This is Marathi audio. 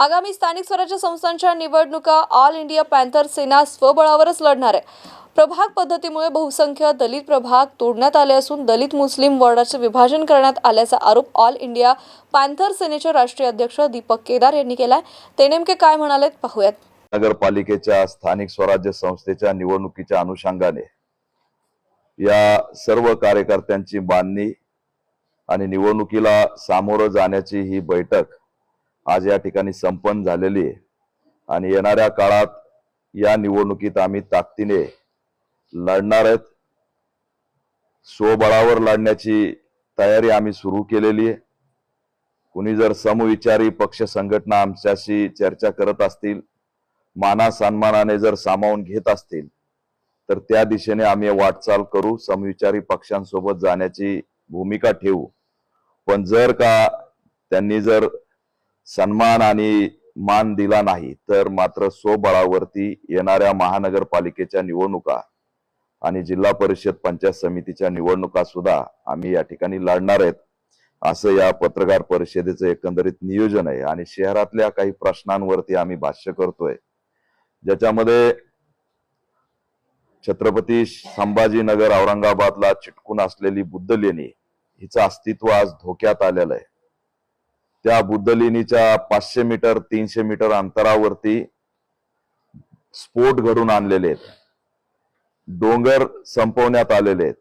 आगामी स्थानिक स्वराज्य संस्थांच्या निवडणुका ऑल इंडिया पॅन्थर सेना स्वबळावरच लढणार आहे. प्रभाग पद्धतीमुळे बहुसंख्य दलित प्रभाग तोडण्यात आले असून दलित मुस्लिम वॉर्डाचे विभाजन करण्यात आल्याचा आरोप ऑल इंडिया पॅन्थर सेनेचे राष्ट्रीय अध्यक्ष दीपक केदार यांनी केलाय. ते नेमके काय म्हणालेत पाहूयात. नगरपालिकेच्या स्थानिक स्वराज्य संस्थेच्या निवडणुकीच्या अनुषंगाने या सर्व कार्यकर्त्यांची बांधणी आणि निवडणुकीला सामोरं जाण्याची ही बैठक आज या ठिकाणी संपन्न झालेली आहे. आणि येणाऱ्या काळात या निवडणुकीत आम्ही ताकदीने लढणार आहेत. स्वबळावर लढण्याची तयारी आम्ही सुरू केलेली आहे. कुणी जर समविचारी पक्ष संघटना आमच्याशी चर्चा करत असतील माना सन्मानाने जर सामावून घेत असतील तर त्या दिशेने आम्ही वाटचाल करू समविचारी पक्षांसोबत जाण्याची भूमिका ठेवू. पण जर का त्यांनी जर सन्मान आणि मान दिला नाही तर मात्र स्वबळावरती येणाऱ्या महानगरपालिकेच्या निवडणुका आणि जिल्हा परिषद पंचायत समितीच्या निवडणुका सुद्धा आम्ही या ठिकाणी लढणार आहेत. असं या पत्रकार परिषदेचं एकंदरीत नियोजन आहे आणि शहरातल्या काही प्रश्नांवरती आम्ही भाष्य करतोय. ज्याच्यामध्ये छत्रपती संभाजीनगर औरंगाबादला चिटकून असलेली बुद्ध लेणी हिचं अस्तित्व आज धोक्यात आलेलं आहे. त्या बुद्धलिनीच्या पाचशे मीटर तीनशे मीटर अंतरावरती स्फोट घडून आणलेले आहेत. डोंगर संपवण्यात आलेले आहेत.